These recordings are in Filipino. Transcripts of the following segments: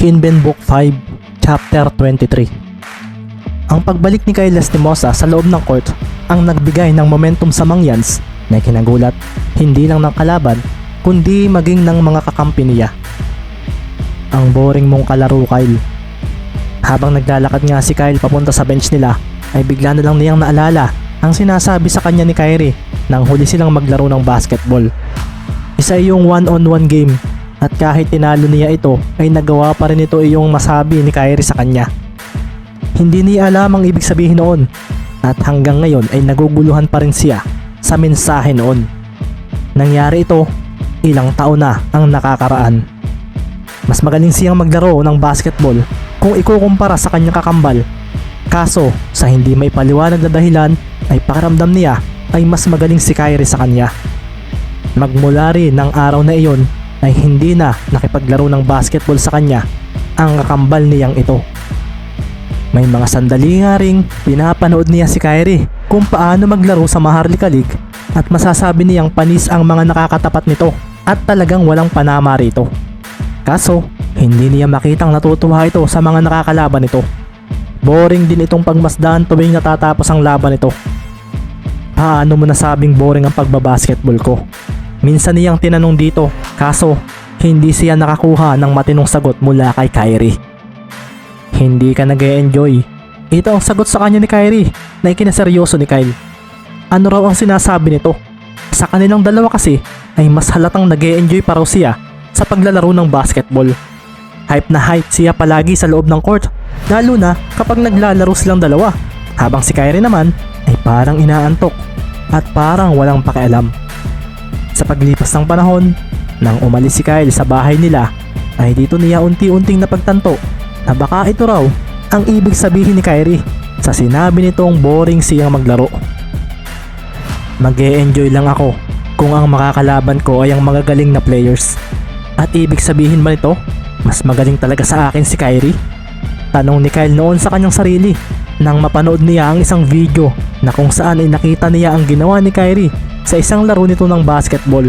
Kinben Book 5, Chapter 23 Ang pagbalik ni Kyle Lastimosa sa loob ng court ang nagbigay ng momentum sa Mangyans na kinagulat hindi lang ng kalaban kundi maging ng mga kakampi niya. Ang boring mong kalaro Kyle. Habang naglalakad nga si Kyle papunta sa bench nila ay bigla na lang niyang naalala ang sinasabi sa kanya ni Kyrie nang huli silang maglaro ng basketball. Isa yung one-on-one game at kahit tinalo niya ito ay nagawa pa rin ito iyong masabi ni Kyrie sa kanya. Hindi niya alam ang ibig sabihin noon at hanggang ngayon ay naguguluhan pa rin siya sa mensahe noon. Nangyari ito ilang taon na ang nakakaraan. Mas magaling siyang maglaro ng basketball kung ikukumpara sa kanyang kakambal. Kaso sa hindi may paliwanag na dahilan ay pakiramdam niya ay mas magaling si Kyrie sa kanya. Magmula rin ng araw na iyon ay hindi na nakipaglaro ng basketball sa kanya ang kakambal niyang ito. May mga sandali nga ring pinapanood niya si Kyrie kung paano maglaro sa Maharlika League at masasabi niyang panis ang mga nakakatapat nito at talagang walang panama rito. Kaso, hindi niya makitang natutuwa ito sa mga nakakalaban nito. Boring din itong pagmasdan tuwing natatapos ang laban nito. Paano mo nasabing boring ang pagbabasketball ko? Minsan niyang tinanong dito, kaso hindi siya nakakuha ng matinong sagot mula kay Kyrie. Hindi ka nag enjoy Ito ang sagot sa kanya ni Kyrie na ikinaseryoso ni Kyle. Ano raw ang sinasabi nito? Sa kanilang dalawa kasi ay mas halatang nag enjoy pa raw siya sa paglalaro ng basketball. Hype na hype siya palagi sa loob ng court, lalo na kapag naglalaro silang dalawa. Habang si Kyrie naman ay parang inaantok at parang walang pakialam. Sa paglipas ng panahon, nang umalis si Kyle sa bahay nila, ay dito niya unti-unting napagtanto na baka ito raw ang ibig sabihin ni Kyrie sa sinabi nitong boring siyang maglaro. mag enjoy lang ako kung ang makakalaban ko ay ang magagaling na players. At ibig sabihin ba nito, mas magaling talaga sa akin si Kyrie? Tanong ni Kyle noon sa kanyang sarili nang mapanood niya ang isang video na kung saan ay nakita niya ang ginawa ni Kyrie sa isang laro nito ng basketball.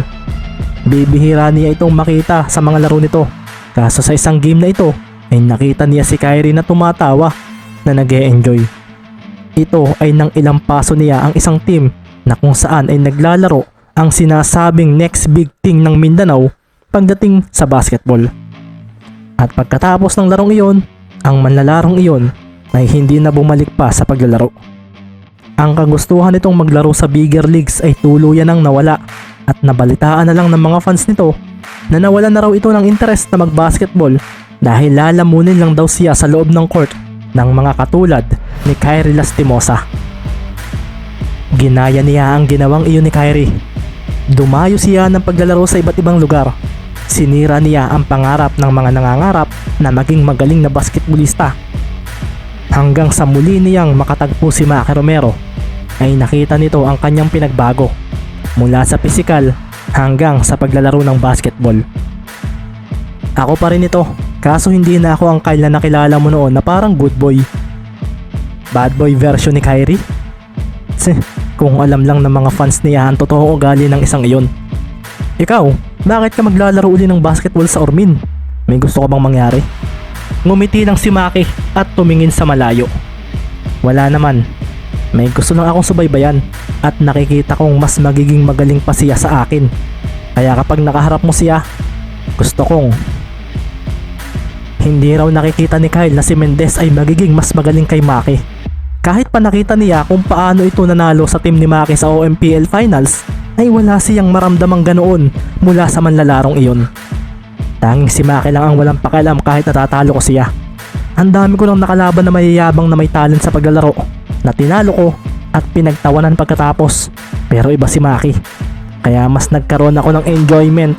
Bibihira niya itong makita sa mga laro nito. Kaso sa isang game na ito ay nakita niya si Kyrie na tumatawa na nag enjoy Ito ay nang ilang paso niya ang isang team na kung saan ay naglalaro ang sinasabing next big thing ng Mindanao pagdating sa basketball. At pagkatapos ng larong iyon, ang manlalarong iyon ay hindi na bumalik pa sa paglalaro. Ang kagustuhan nitong maglaro sa bigger leagues ay tuluyan nang nawala at nabalitaan na lang ng mga fans nito na nawala na raw ito ng interest na magbasketball dahil lalamunin lang daw siya sa loob ng court ng mga katulad ni Kyrie Lastimosa. Ginaya niya ang ginawang iyon ni Kyrie Dumayo siya ng paglalaro sa iba't ibang lugar. Sinira niya ang pangarap ng mga nangangarap na maging magaling na basketballista. Hanggang sa muli niyang makatagpo si Maki Romero ay nakita nito ang kanyang pinagbago mula sa pisikal hanggang sa paglalaro ng basketball. Ako pa rin ito, kaso hindi na ako ang Kyle na nakilala mo noon na parang good boy. Bad boy version ni Kyrie? Kung alam lang ng mga fans niya ang totoong ugali ng isang iyon. Ikaw, bakit ka maglalaro uli ng basketball sa Ormin? May gusto ka bang mangyari? Ngumiti lang si Maki at tumingin sa malayo. Wala naman. May gusto lang akong subaybayan at nakikita kong mas magiging magaling pa siya sa akin. Kaya kapag nakaharap mo siya, gusto kong hindi raw nakikita ni Kyle na si Mendez ay magiging mas magaling kay Maki. Kahit pa nakita niya kung paano ito nanalo sa team ni Maki sa OMPL Finals, ay wala siyang maramdamang ganoon mula sa manlalarong iyon. Tanging si Maki lang ang walang pakialam kahit natatalo ko siya. Ang dami ko nang nakalaban na mayayabang na may talent sa paglalaro na tinalo ko at pinagtawanan pagkatapos. Pero iba si Maki. Kaya mas nagkaroon ako ng enjoyment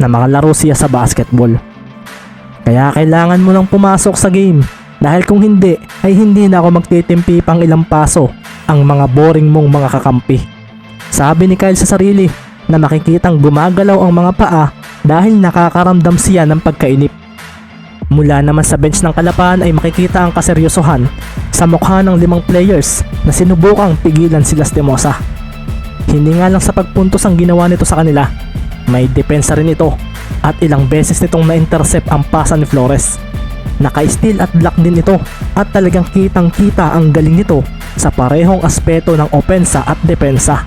na makalaro siya sa basketball. Kaya kailangan mo lang pumasok sa game dahil kung hindi, ay hindi na ako magtitimpi pang ilang paso ang mga boring mong mga kakampi. Sabi ni Kyle sa sarili na makikitang gumagalaw ang mga paa dahil nakakaramdam siya ng pagkainip. Mula naman sa bench ng kalapan ay makikita ang kaseryosohan sa mukha ng limang players na sinubukang pigilan si Lastimosa. Hindi nga lang sa pagpuntos ang ginawa nito sa kanila, may depensa rin ito at ilang beses nitong na-intercept ang pasa ni Flores Naka-steel at black din ito at talagang kitang kita ang galing nito sa parehong aspeto ng opensa at depensa.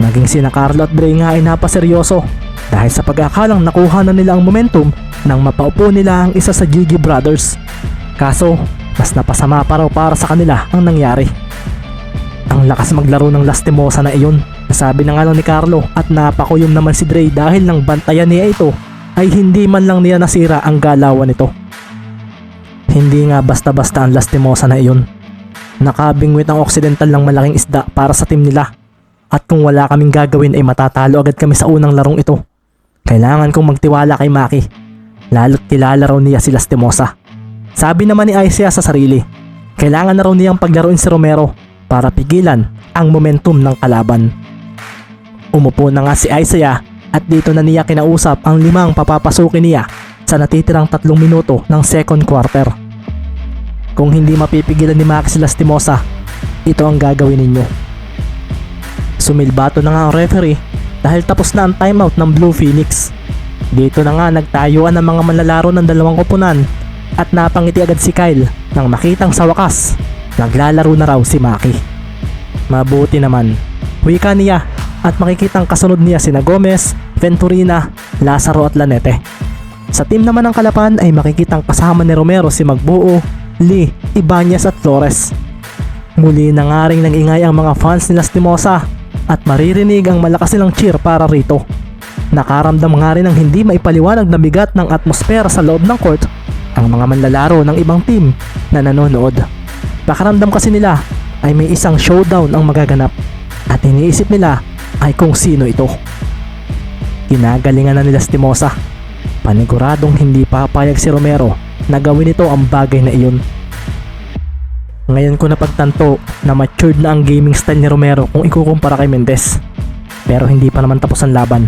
Naging sina Carlo at Dre nga ay napaseryoso dahil sa pagkakalang nakuha na nila ang momentum nang mapaupo nila ang isa sa Gigi Brothers. Kaso, mas napasama pa raw para sa kanila ang nangyari. Ang lakas maglaro ng Lastimosa na iyon. Nasabi na nga lang ni Carlo at napakuyom naman si Dre dahil nang bantayan niya ito ay hindi man lang niya nasira ang galawan nito. Hindi nga basta-basta ang Lastimosa na iyon. Nakabingwit ang Occidental ng malaking isda para sa team nila. At kung wala kaming gagawin ay matatalo agad kami sa unang larong ito. Kailangan kong magtiwala kay Maki. Lalo't kilala raw niya si Lastimosa. Sabi naman ni Isaiah sa sarili, kailangan na raw niyang paglaruin si Romero para pigilan ang momentum ng kalaban. Umupo na nga si Isaiah at dito na niya kinausap ang limang papapasukin niya sa natitirang tatlong minuto ng second quarter. Kung hindi mapipigilan ni Max Lastimosa, ito ang gagawin ninyo. Sumilbato na nga ang referee dahil tapos na ang timeout ng Blue Phoenix. Dito na nga nagtayuan ang mga manlalaro ng dalawang koponan at napangiti agad si Kyle nang makitang sa wakas naglalaro na raw si Maki. Mabuti naman, wika niya at makikitang kasunod niya sina Gomez, Venturina, Lazaro at Lanete. Sa team naman ng Kalapan ay makikitang kasama ni Romero si Magbuo, Lee, Ibanez at Flores. Muli na nga rin ingay ang mga fans ni Lastimosa at maririnig ang malakas nilang cheer para rito. Nakaramdam nga rin ng hindi maipaliwanag na bigat ng atmosfera sa loob ng court ang mga manlalaro ng ibang team na nanonood. Pakaramdam kasi nila ay may isang showdown ang magaganap at iniisip nila ay kung sino ito. Ginagalingan na nila si Timosa. Paniguradong hindi papayag si Romero na gawin ito ang bagay na iyon. Ngayon ko napagtanto na matured na ang gaming style ni Romero kung ikukumpara kay Mendez. Pero hindi pa naman tapos ang laban.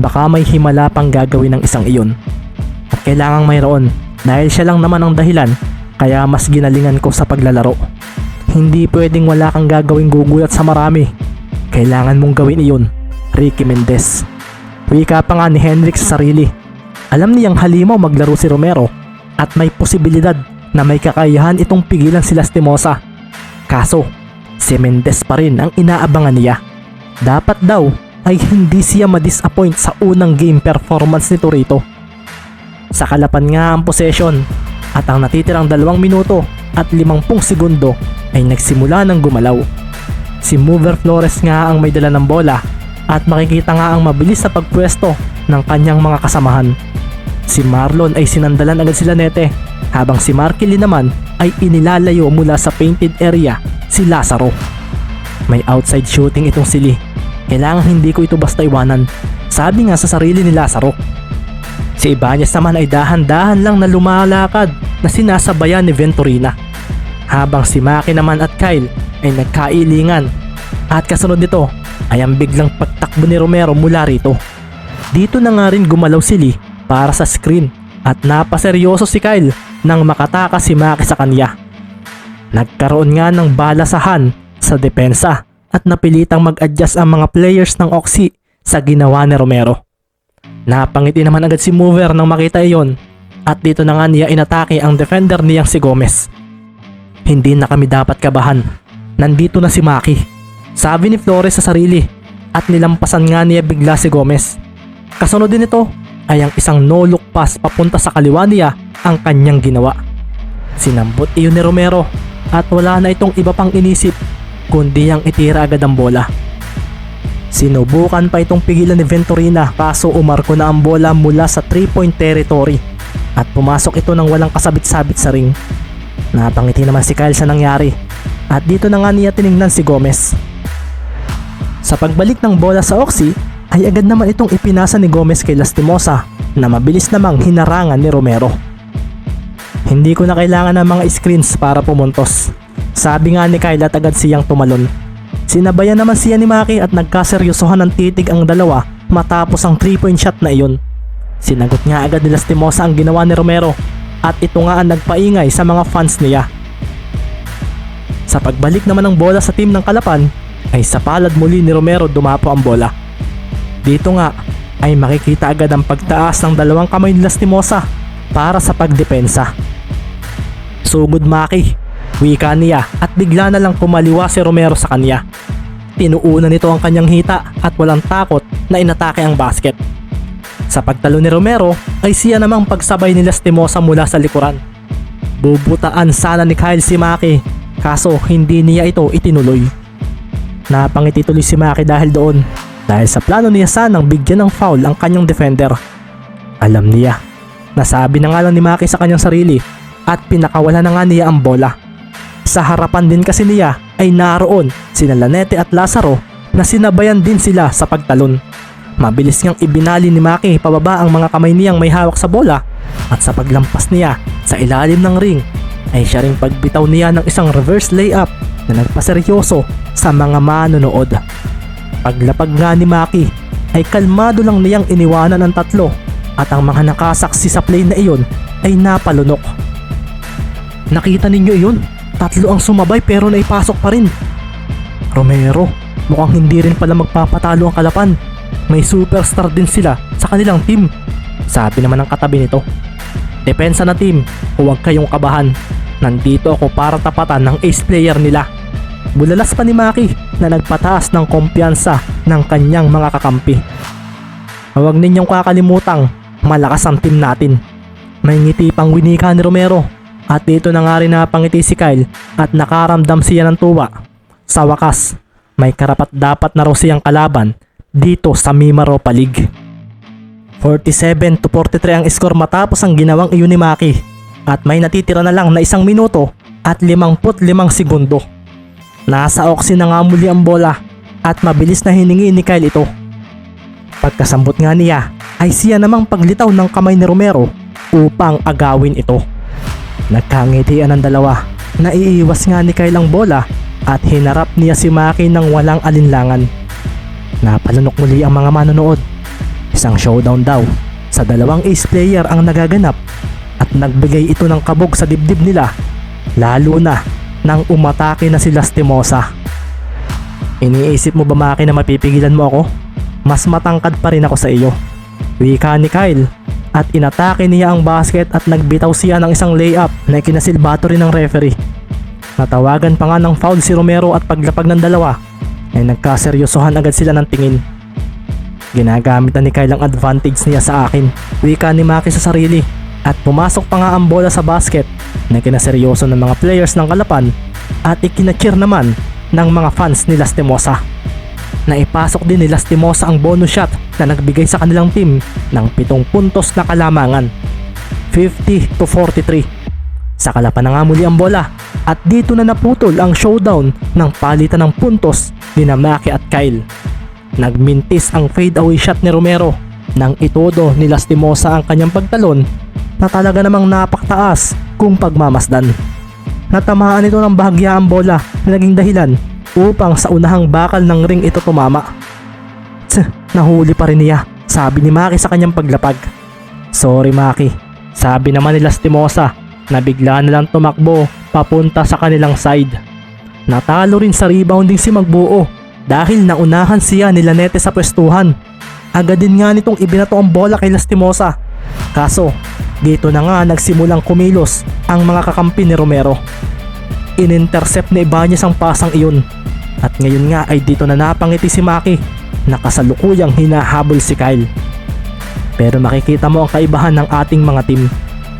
Baka may himala pang gagawin ng isang iyon. At kailangang mayroon dahil siya lang naman ang dahilan kaya mas ginalingan ko sa paglalaro. Hindi pwedeng wala kang gagawing gugulat sa marami. Kailangan mong gawin iyon, Ricky Mendez. Wika pa nga ni Hendrik sa sarili. Alam niyang halimaw maglaro si Romero at may posibilidad na may kakayahan itong pigilan si Lastimosa. Kaso, si Mendez pa rin ang inaabangan niya. Dapat daw ay hindi siya ma-disappoint sa unang game performance nito rito. Sa kalapan nga ang possession at ang natitirang dalawang minuto at limampung segundo ay nagsimula ng gumalaw. Si Mover Flores nga ang may dala ng bola at makikita nga ang mabilis sa pagpwesto ng kanyang mga kasamahan. Si Marlon ay sinandalan agad sila nete habang si Markili naman ay inilalayo mula sa painted area si Lazaro. May outside shooting itong si Lee. Kailangan hindi ko ito basta iwanan. Sabi nga sa sarili ni Lazaro. Si Ibanez naman ay dahan-dahan lang na lumalakad na sinasabayan ni Venturina. Habang si Maki naman at Kyle ay nagkailingan. At kasunod nito ay ang biglang pagtakbo ni Romero mula rito. Dito na nga rin gumalaw si Lee para sa screen at napaseryoso si Kyle nang makatakas si Maki sa kanya. Nagkaroon nga ng balasahan sa depensa at napilitang mag-adjust ang mga players ng Oxy sa ginawa ni Romero. Napangiti naman agad si Mover nang makita iyon at dito na nga niya inatake ang defender niyang si Gomez. Hindi na kami dapat kabahan. Nandito na si Maki. Sabi ni Flores sa sarili at nilampasan nga niya bigla si Gomez. Kasunod din ito ay ang isang no-look pass papunta sa kaliwa niya ang kanyang ginawa. Sinambot iyon ni Romero at wala na itong iba pang inisip kundi ang itira agad ang bola. Sinubukan pa itong pigilan ni Venturina kaso umarko na ang bola mula sa 3-point territory at pumasok ito ng walang kasabit-sabit sa ring. Napangiti naman si Kyle sa nangyari at dito na nga niya tiningnan si Gomez. Sa pagbalik ng bola sa Oxy ay agad naman itong ipinasa ni Gomez kay Lastimosa na mabilis namang hinarangan ni Romero. Hindi ko na kailangan ng mga screens para pumuntos. Sabi nga ni Kyle at agad siyang tumalon. Sinabayan naman siya ni Maki at nagkaseryosohan ng titig ang dalawa matapos ang 3-point shot na iyon. Sinagot nga agad ni Lastimosa ang ginawa ni Romero at ito nga ang nagpaingay sa mga fans niya. Sa pagbalik naman ng bola sa team ng Kalapan ay sa palad muli ni Romero dumapo ang bola. Dito nga ay makikita agad ang pagtaas ng dalawang kamay ni Lastimosa para sa pagdepensa. Sugod Maki, wika niya at bigla na lang kumaliwa si Romero sa kanya. Tinuunan nito ang kanyang hita at walang takot na inatake ang basket. Sa pagtalo ni Romero ay siya namang pagsabay ni Lastimosa mula sa likuran. Bubutaan sana ni Kyle si Maki kaso hindi niya ito itinuloy. Napangiti tuloy si Maki dahil doon dahil sa plano niya sanang bigyan ng foul ang kanyang defender. Alam niya, nasabi na nga lang ni Maki sa kanyang sarili at pinakawala na nga niya ang bola. Sa harapan din kasi niya ay naroon sina Lanete at Lazaro na sinabayan din sila sa pagtalon. Mabilis niyang ibinali ni Maki pababa ang mga kamay niyang may hawak sa bola at sa paglampas niya sa ilalim ng ring ay siya ring pagbitaw niya ng isang reverse layup na nagpaseryoso sa mga manonood. Paglapag nga ni Maki ay kalmado lang niyang iniwanan ang tatlo at ang mga nakasaksi sa play na iyon ay napalunok. Nakita ninyo iyon? Tatlo ang sumabay pero naipasok pa rin. Romero, mukhang hindi rin pala magpapatalo ang kalapan. May superstar din sila sa kanilang team. Sabi naman ng katabi nito. Depensa na team, huwag kayong kabahan. Nandito ako para tapatan ng ace player nila. Bulalas pa ni Maki na nagpataas ng kumpiyansa ng kanyang mga kakampi. Huwag ninyong kakalimutang malakas ang team natin. May ngiti pang winika ni Romero at dito na nga rin napangiti si Kyle at nakaramdam siya ng tuwa. Sa wakas, may karapat dapat na raw siyang kalaban dito sa Mimaropa League. 47 to 43 ang score matapos ang ginawang iyon ni Maki at may natitira na lang na isang minuto at 55 segundo. Nasa oksi na nga muli ang bola at mabilis na hiningi ni Kyle ito. Pagkasambot nga niya ay siya namang paglitaw ng kamay ni Romero upang agawin ito. Nagkangitian ang dalawa. Naiiwas nga ni Kyle ang bola at hinarap niya si Maki ng walang alinlangan. Napalunok muli ang mga manonood. Isang showdown daw. Sa dalawang ace player ang nagaganap at nagbigay ito ng kabog sa dibdib nila. Lalo na nang umatake na si Lastimosa. Iniisip mo ba Maki na mapipigilan mo ako? Mas matangkad pa rin ako sa iyo. Wika ni Kyle at inatake niya ang basket at nagbitaw siya ng isang layup na ikinasilbato rin ng referee. Natawagan pa nga ng foul si Romero at paglapag ng dalawa ay nagkaseryosohan agad sila ng tingin. Ginagamit na ni Kyle ang advantage niya sa akin. Wika ni Maki sa sarili at pumasok pa nga ang bola sa basket na kinaseryoso ng mga players ng Kalapan at ikinacheer naman ng mga fans ni Lastimosa. Naipasok din ni Lastimosa ang bonus shot na nagbigay sa kanilang team ng pitong puntos na kalamangan. 50 to 43. Sa Kalapan na nga muli ang bola at dito na naputol ang showdown ng palitan ng puntos ni Namaki at Kyle. Nagmintis ang fadeaway shot ni Romero nang itodo ni Lastimosa ang kanyang pagtalon na talaga namang napaktaas kung pagmamasdan. Natamaan ito ng bahagya ang bola na naging dahilan upang sa unahang bakal ng ring ito tumama. Tsk, nahuli pa rin niya, sabi ni Maki sa kanyang paglapag. Sorry Maki, sabi naman ni Lastimosa na bigla na lang tumakbo papunta sa kanilang side. Natalo rin sa rebounding si Magbuo dahil naunahan siya ni Lanete sa pwestuhan. Agad din nga nitong ibinato ang bola kay Lastimosa. Kaso, dito na nga nagsimulang kumilos ang mga kakampi ni Romero. In-intercept ni Ibanez ang pasang iyon. At ngayon nga ay dito na napangiti si Maki na kasalukuyang hinahabol si Kyle. Pero makikita mo ang kaibahan ng ating mga team.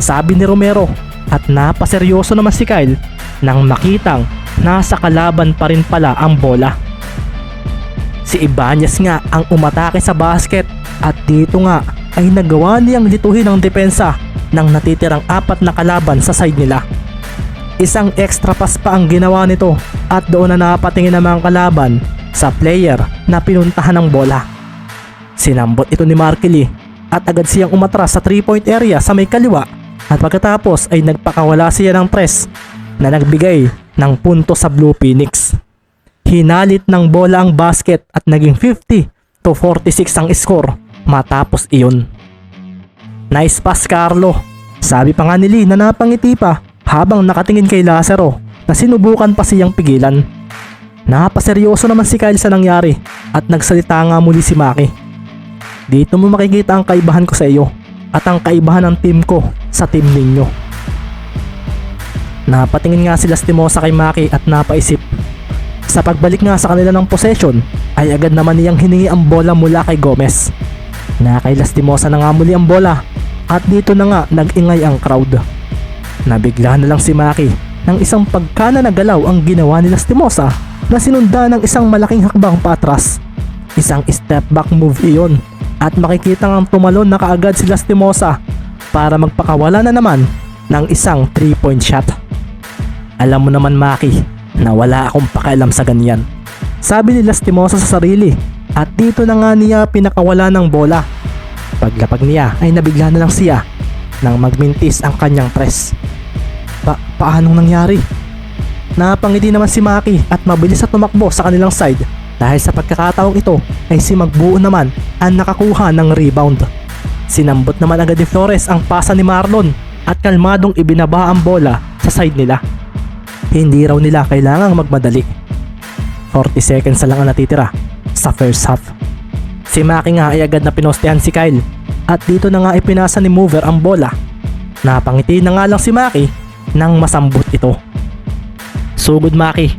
Sabi ni Romero at napaseryoso naman si Kyle nang makitang nasa kalaban pa rin pala ang bola. Si Ibanez nga ang umatake sa basket at dito nga ay nagawa niyang lituhin ang depensa ng natitirang apat na kalaban sa side nila. Isang extra pass pa ang ginawa nito at doon na napatingin ang mga kalaban sa player na pinuntahan ng bola. Sinambot ito ni Markely at agad siyang umatras sa 3-point area sa may kaliwa at pagkatapos ay nagpakawala siya ng press na nagbigay ng punto sa Blue Phoenix. Hinalit ng bola ang basket at naging 50 to 46 ang score matapos iyon. Nice pass Carlo. Sabi pa nga ni Lee na napangiti pa habang nakatingin kay Lazaro na sinubukan pa siyang pigilan. Napaseryoso naman si Kyle sa nangyari at nagsalita nga muli si Maki. Dito mo makikita ang kaibahan ko sa iyo at ang kaibahan ng team ko sa team ninyo. Napatingin nga si Lastimosa kay Maki at napaisip. Sa pagbalik nga sa kanila ng possession, ay agad naman niyang hiningi ang bola mula kay Gomez. Na kay Lastimosa na nga muli ang bola at dito na nga nag-ingay ang crowd. Nabigla na lang si Maki nang isang pagkana na galaw ang ginawa ni Lastimosa na sinunda ng isang malaking hakbang patras. Isang step back move iyon at makikita ngang tumalon na kaagad si Lastimosa para magpakawala na naman ng isang 3 point shot. Alam mo naman Maki na wala akong pakialam sa ganyan. Sabi ni Lastimosa sa sarili at dito na nga niya pinakawala ng bola. Paglapag niya ay nabigla na lang siya nang magmintis ang kanyang press. Pa paanong nangyari? Napangiti naman si Maki at mabilis na tumakbo sa kanilang side dahil sa pagkakataong ito ay si Magbuo naman ang nakakuha ng rebound. Sinambot naman agad ni Flores ang pasa ni Marlon at kalmadong ibinaba ang bola sa side nila. Hindi raw nila kailangang magmadali. 40 seconds lang ang natitira sa first half. Si Maki nga ay agad na pinostehan si Kyle at dito na nga ipinasa ni Mover ang bola. Napangiti na nga lang si Maki nang masambot ito. Sugod Maki,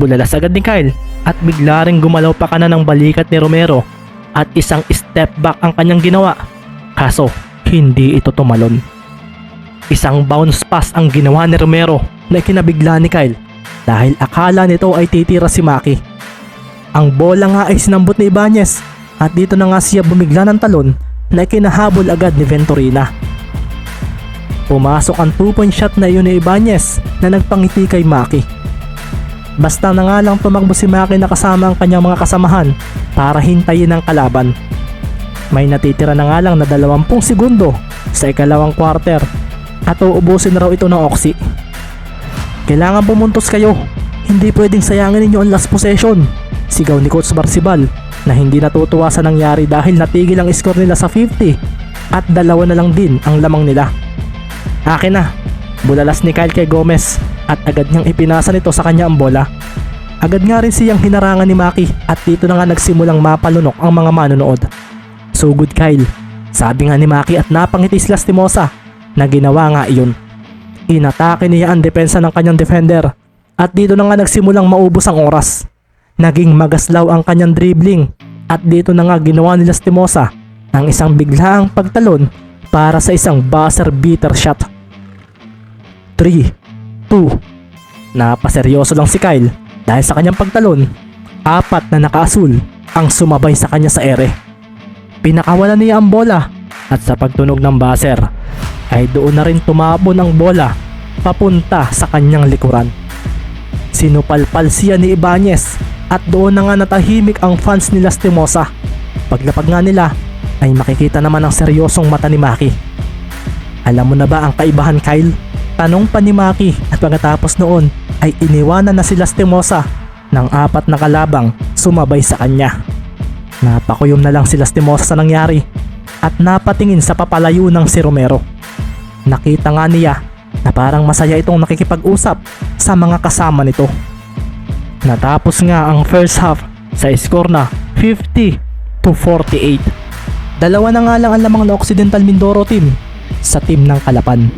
bulalas agad ni Kyle at bigla ring gumalaw pa kana ng balikat ni Romero at isang step back ang kanyang ginawa. Kaso, hindi ito tumalon. Isang bounce pass ang ginawa ni Romero na kinabigla ni Kyle dahil akala nito ay titira si Maki. Ang bola nga ay sinambot ni Ibanez at dito na nga siya bumigla ng talon na kinahabol agad ni Venturina. Pumasok ang 2-point shot na iyon ni Ibanez na nagpangiti kay Maki. Basta na nga lang tumakbo si Maki na kasama ang kanyang mga kasamahan para hintayin ang kalaban. May natitira na nga lang na 20 segundo sa ikalawang quarter at uubusin na raw ito ng Oxy. Kailangan pumuntos kayo. Hindi pwedeng sayangin ninyo ang last possession. Sigaw ni Coach Barsibal na hindi natutuwa sa nangyari dahil natigil ang score nila sa 50 at dalawa na lang din ang lamang nila. Akin na. Bulalas ni Kyle kay Gomez at agad niyang ipinasa nito sa kanya ang bola. Agad nga rin siyang hinarangan ni Maki at dito na nga nagsimulang mapalunok ang mga manonood. So good Kyle. Sabi nga ni Maki at napangiti si Lastimosa na ginawa nga iyon. Inatake niya ang depensa ng kanyang defender at dito na nga nagsimulang maubos ang oras. Naging magaslaw ang kanyang dribbling at dito na nga ginawa ni Lastimosa ang isang biglaang pagtalon para sa isang buzzer beater shot. 3, 2, Napaseryoso lang si Kyle dahil sa kanyang pagtalon, apat na nakaasul ang sumabay sa kanya sa ere. Pinakawalan niya ang bola at sa pagtunog ng buzzer ay doon na rin tumabon ang bola papunta sa kanyang likuran. Sinupalpal siya ni Ibanez at doon na nga natahimik ang fans ni Lastimosa. Paglapag nga nila ay makikita naman ang seryosong mata ni Maki. Alam mo na ba ang kaibahan Kyle? Tanong pa ni Maki at pagkatapos noon ay iniwanan na si Lastimosa ng apat na kalabang sumabay sa kanya. Napakuyom na lang si Lastimosa sa nangyari at napatingin sa papalayo ng si Romero. Nakita nga niya na parang masaya itong nakikipag-usap sa mga kasama nito. Natapos nga ang first half sa score na 50 to 48. Dalawa na nga lang ang lamang na Occidental Mindoro team sa team ng Kalapan.